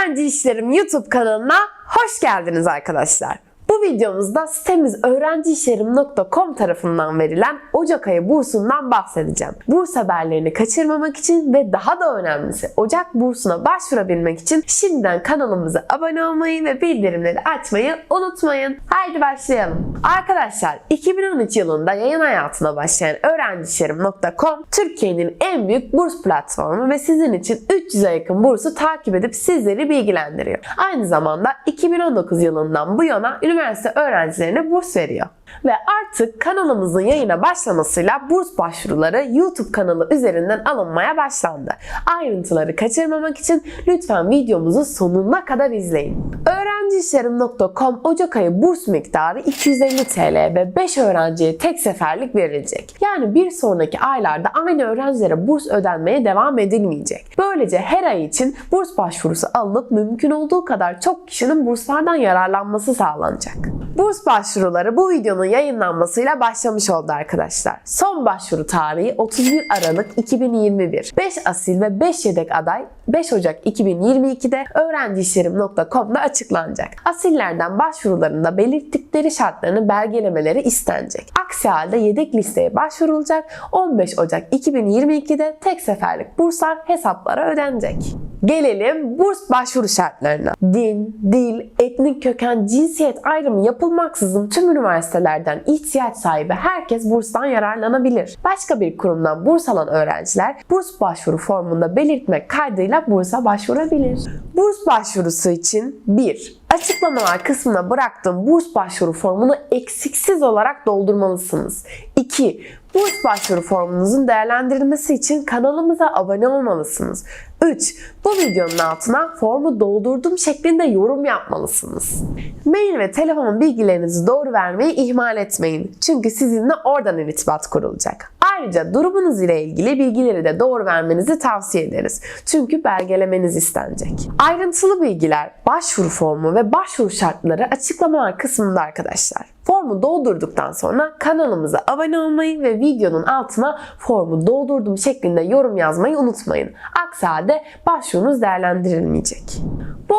Öğrenci İşlerim YouTube kanalına hoş geldiniz arkadaşlar. Bu videomuzda sitemiz öğrenciişlerim.com tarafından verilen Ocak ayı bursundan bahsedeceğim. Burs haberlerini kaçırmamak için ve daha da önemlisi Ocak bursuna başvurabilmek için şimdiden kanalımıza abone olmayı ve bildirimleri açmayı unutmayın. Haydi başlayalım. Arkadaşlar 2013 yılında yayın hayatına başlayan öğrenciişlerim.com Türkiye'nin en büyük burs platformu ve sizin için 300'e yakın bursu takip edip sizleri bilgilendiriyor. Aynı zamanda 2019 yılından bu yana üniversite öğrencilerine burs veriyor. Ve artık kanalımızın yayına başlamasıyla burs başvuruları YouTube kanalı üzerinden alınmaya başlandı. Ayrıntıları kaçırmamak için lütfen videomuzu sonuna kadar izleyin. Öğrenciişlerim.com Ocak ayı burs miktarı 250 TL ve 5 öğrenciye tek seferlik verilecek. Yani bir sonraki aylarda aynı öğrencilere burs ödenmeye devam edilmeyecek. Böylece her ay için burs başvurusu alınıp mümkün olduğu kadar çok kişinin burslardan yararlanması sağlanacak. Burs başvuruları bu videonun yayınlanmasıyla başlamış oldu arkadaşlar. Son başvuru tarihi 31 Aralık 2021. 5 asil ve 5 yedek aday 5 Ocak 2022'de öğrenciişlerim.com'da açıklanacak. Asillerden başvurularında belirttikleri şartlarını belgelemeleri istenecek. Aksi halde yedek listeye başvurulacak. 15 Ocak 2022'de tek seferlik burslar hesaplara ödenecek. Gelelim burs başvuru şartlarına. Din, dil, etnik köken, cinsiyet ayrımı yapılmaksızın tüm üniversitelerden ihtiyaç sahibi herkes burstan yararlanabilir. Başka bir kurumdan burs alan öğrenciler burs başvuru formunda belirtmek kaydıyla bursa başvurabilir. Burs başvurusu için 1. Açıklamalar kısmına bıraktığım burs başvuru formunu eksiksiz olarak doldurmalısınız. 2. Burs başvuru formunuzun değerlendirilmesi için kanalımıza abone olmalısınız. 3. Bu videonun altına formu doldurdum şeklinde yorum yapmalısınız. Mail ve telefon bilgilerinizi doğru vermeyi ihmal etmeyin. Çünkü sizinle oradan irtibat kurulacak. Ayrıca durumunuz ile ilgili bilgileri de doğru vermenizi tavsiye ederiz. Çünkü belgelemeniz istenecek. Ayrıntılı bilgiler, başvuru formu ve başvuru şartları açıklamalar kısmında arkadaşlar. Formu doldurduktan sonra kanalımıza abone olmayı ve videonun altına formu doldurdum şeklinde yorum yazmayı unutmayın. Aksi halde başvurunuz değerlendirilmeyecek.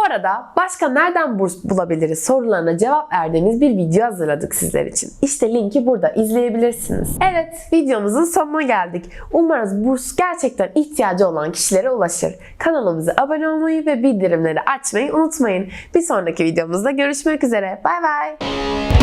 Bu arada başka nereden burs bulabiliriz sorularına cevap verdiğimiz bir video hazırladık sizler için. İşte linki burada izleyebilirsiniz. Evet videomuzun sonuna geldik. Umarız burs gerçekten ihtiyacı olan kişilere ulaşır. Kanalımıza abone olmayı ve bildirimleri açmayı unutmayın. Bir sonraki videomuzda görüşmek üzere. Bay bay.